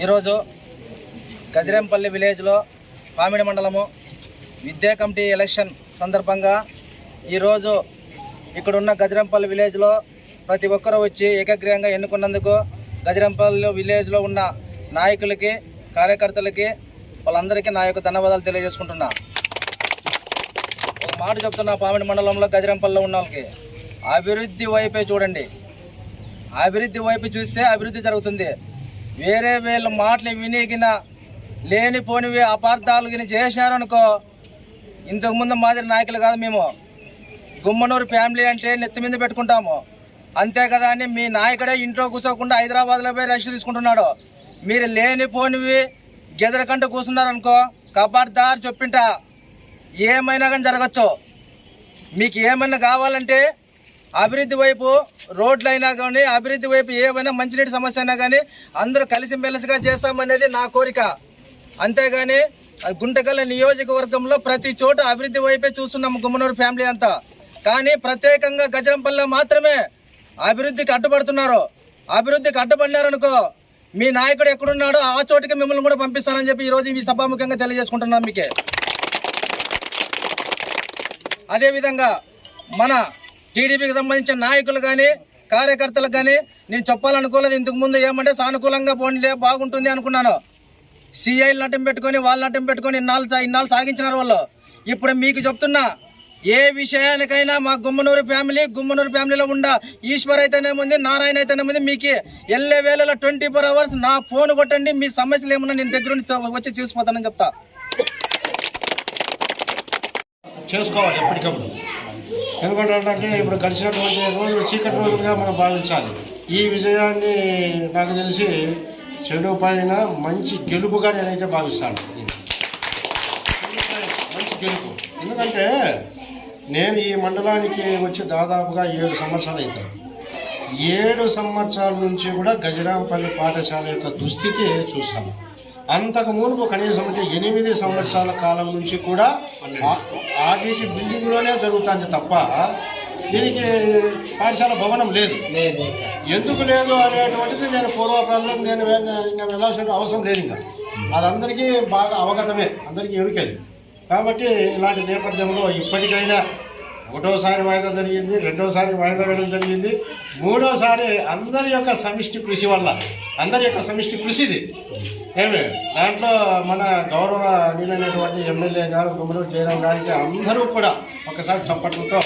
ఈరోజు గజరేంపల్లి విలేజ్లో పామిడి మండలము విద్యా కమిటీ ఎలక్షన్ సందర్భంగా ఈరోజు ఇక్కడున్న గజరంపల్లి విలేజ్లో ప్రతి ఒక్కరూ వచ్చి ఏకగ్రీయంగా ఎన్నుకున్నందుకు గజరంపల్లి విలేజ్లో ఉన్న నాయకులకి కార్యకర్తలకి వాళ్ళందరికీ నా యొక్క ధన్యవాదాలు తెలియజేసుకుంటున్నా. ఒక మాట చెప్తున్నా పామిడి మండలంలో గజరంపల్లిలో ఉన్న వాళ్ళకి. అభివృద్ధి వైపే చూడండి. అభివృద్ధి వైపు చూస్తే అభివృద్ధి జరుగుతుంది. వేరే వీళ్ళ మాటలు వినిగిన లేనిపోనివి అపార్థాలు గిని చేశారనుకో ఇంతకుముందు మాదిరి నాయకులు కాదు మేము. గుమ్మనూరు ఫ్యామిలీ అంటే నెత్తి మీద పెట్టుకుంటాము. అంతే కదా అని మీ నాయకుడే ఇంట్లో కూర్చోకుండా హైదరాబాద్లో పోయి రెస్ట్ తీసుకుంటున్నాడు. మీరు లేనిపోనివి గెదరకంట కూర్చున్నారనుకో కబార్దార్ చొప్పింట ఏమైనా కానీ జరగచ్చు. మీకు ఏమైనా కావాలంటే అభివృద్ధి వైపు రోడ్లు అయినా కానీ అభివృద్ధి వైపు ఏమైనా మంచినీటి సమస్య అయినా కానీ అందరూ కలిసిమెలిసిగా చేస్తామనేది నా కోరిక. అంతేగాని గుంటకల్ నియోజకవర్గంలో ప్రతి చోట అభివృద్ధి వైపే చూస్తున్నాము గుమ్మనూరు ఫ్యామిలీ అంతా. కానీ ప్రత్యేకంగా గజరంపల్లిలో మాత్రమే అభివృద్ధికి అడ్డుపడుతున్నారు అభివృద్ధికి అడ్డుపడినారనుకో మీ నాయకుడు ఎక్కడున్నాడో ఆ చోటికి మిమ్మల్ని కూడా పంపిస్తానని చెప్పి ఈరోజు ఈ సభాముఖంగా తెలియజేసుకుంటున్నాను మీకే. అదేవిధంగా మన టీడీపీకి సంబంధించిన నాయకులు కానీ కార్యకర్తలకు కానీ నేను చెప్పాలనుకోలేదు ఇంతకుముందు ఏమంటే సానుకూలంగా పోండి బాగుంటుంది అనుకున్నాను. సిఐలు నటం పెట్టుకొని వాళ్ళ నటం పెట్టుకొని ఇన్నాళ్ళు ఇన్నాళ్ళు సాగించినారు వాళ్ళు. ఇప్పుడు మీకు చెప్తున్నా ఏ విషయానికైనా మా గుమ్మనూరు ఫ్యామిలీ గుమ్మనూరు ఫ్యామిలీలో ఉండ ఈశ్వర్ అయితేనేముంది నారాయణ అయితేనేముంది మీకు వెళ్ళే వేళలో ట్వంటీ ఫోర్ అవర్స్ నా ఫోన్ కొట్టండి మీ సమస్యలు ఏమన్నా నేను దగ్గర వచ్చి చూసిపోతానని చెప్తా. చేసుకోవాలి ఎప్పటికప్పుడు. ఎందుకంటే ఇప్పుడు గడిచినటువంటి రోజులు చీకటి రోజులుగా మనం భావించాలి. ఈ విజయాన్ని నాకు తెలిసి చెడు పైన మంచి గెలుపుగా నేనైతే భావిస్తాను. మంచి గెలుపు. ఎందుకంటే నేను ఈ మండలానికి వచ్చి దాదాపుగా ఏడు సంవత్సరాలు అవుతాను ఏడు సంవత్సరాల నుంచి కూడా గజరాంపల్లి పాఠశాల యొక్క దుస్థితి చూస్తాను అంతకు మునుపు కనీసం అంటే ఎనిమిది సంవత్సరాల కాలం నుంచి కూడా ఆ- ఆర్డీటీ బిల్డింగ్లోనే జరుగుతుంది తప్ప దీనికి పాఠశాల భవనం లేదు. ఎందుకు లేదు అనేటువంటిది నేను పూర్వకాలంలో నేను ఇంకా వెళ్ళాల్సిన అవసరం లేదు ఇంకా. అది అందరికీ బాగా అవగతమే. అందరికీ ఎరుకేది. కాబట్టి ఇలాంటి నేపథ్యంలో ఇప్పటికైనా ఒకటోసారి వాయిదా జరిగింది రెండోసారి వాయిదా వేయడం జరిగింది. మూడోసారి అందరి యొక్క సమిష్టి కృషి వల్ల అందరి యొక్క సమిష్టి కృషి ఇది ఏమే? దాంట్లో మన గౌరవ నీలైనటువంటి ఎమ్మెల్యే గారు గుమ్మనూరు జయరాం గారికి అందరూ కూడా ఒకసారి చప్పట్లతో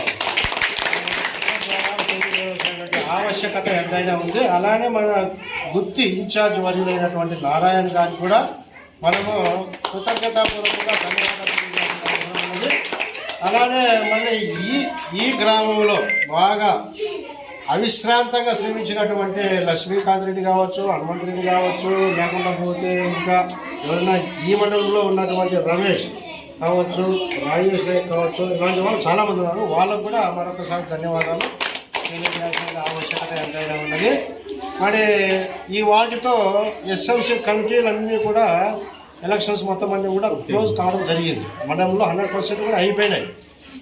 ఆవశ్యకత ఎంతైనా ఉంది. అలానే మన గుత్తి ఇన్ఛార్జ్ వర్యులైనటువంటి నారాయణ గారికి కూడా మనము కృతజ్ఞతాపూర్వకంగా ధన్యవాదాలు అలానే మళ్ళీ ఈ ఈ గ్రామంలో బాగా అవిశ్రాంతంగా శ్రమించినటువంటి లక్ష్మీకాంత్ రెడ్డి కావచ్చు హనుమంత్ రెడ్డి కావచ్చు లేకుండా పోతే ఇంకా ఎవరైనా ఈ మండలంలో ఉన్నటువంటి రమేష్ కావచ్చు రాజేష్ నాయక్ కావచ్చు ఇలాంటి వాళ్ళు చాలామంది ఉన్నారు. వాళ్ళకు కూడా మరొకసారి ధన్యవాదాలు తెలియజేయాల్సిన ఆవశ్యకత ఉన్నది. మరి ఈ వాటితో ఎస్ఎంసీ కమిటీలన్నీ కూడా ఎలక్షన్స్ మొత్తం అన్నీ కూడా క్లోజ్ కావడం జరిగింది. మండలంలో హండ్రెడ్ పర్సెంట్ కూడా అయిపోయినాయి.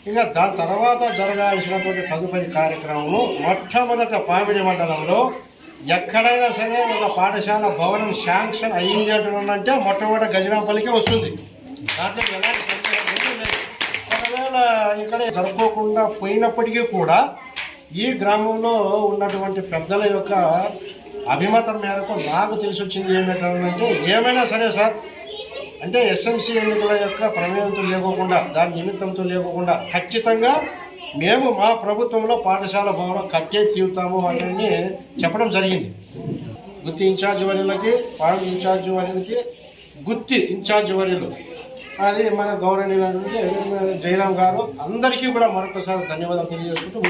ఇంకా దాని తర్వాత జరగాల్సినటువంటి తదుపరి కార్యక్రమము మొట్టమొదట పామిడి మండలంలో ఎక్కడైనా సరే ఒక పాఠశాల భవనం శాంక్షన్ అయ్యింది అంటున్నానంటే మొట్టమొదటి గజనాపల్లికి వస్తుంది. దాంట్లో ఎలాంటి ఒకవేళ ఇక్కడ జరుపుకోకుండా పోయినప్పటికీ కూడా ఈ గ్రామంలో ఉన్నటువంటి పెద్దల యొక్క అభిమతం మేరకు నాకు తెలిసి వచ్చింది ఏమిటంటే ఏమైనా సరే సార్ అంటే ఎస్ఎంసీ ఎన్నికల యొక్క ప్రమేయంతో లేకోకుండా దాని నిమిత్తంతో లేకోకుండా ఖచ్చితంగా మేము మా ప్రభుత్వంలో పాఠశాల భవనం కట్టే తీరుతాము అని చెప్పడం జరిగింది. గుత్తి ఇన్ఛార్జ్ వర్యులకి పాలన ఇన్ఛార్జ్ వర్యులకి గుత్తి ఇన్ఛార్జ్ వర్యులు అది మన గౌరవనీయులైనటువంటి జయరాం గారు అందరికీ కూడా మరొకసారి ధన్యవాదాలు తెలియజేసుకుంటూ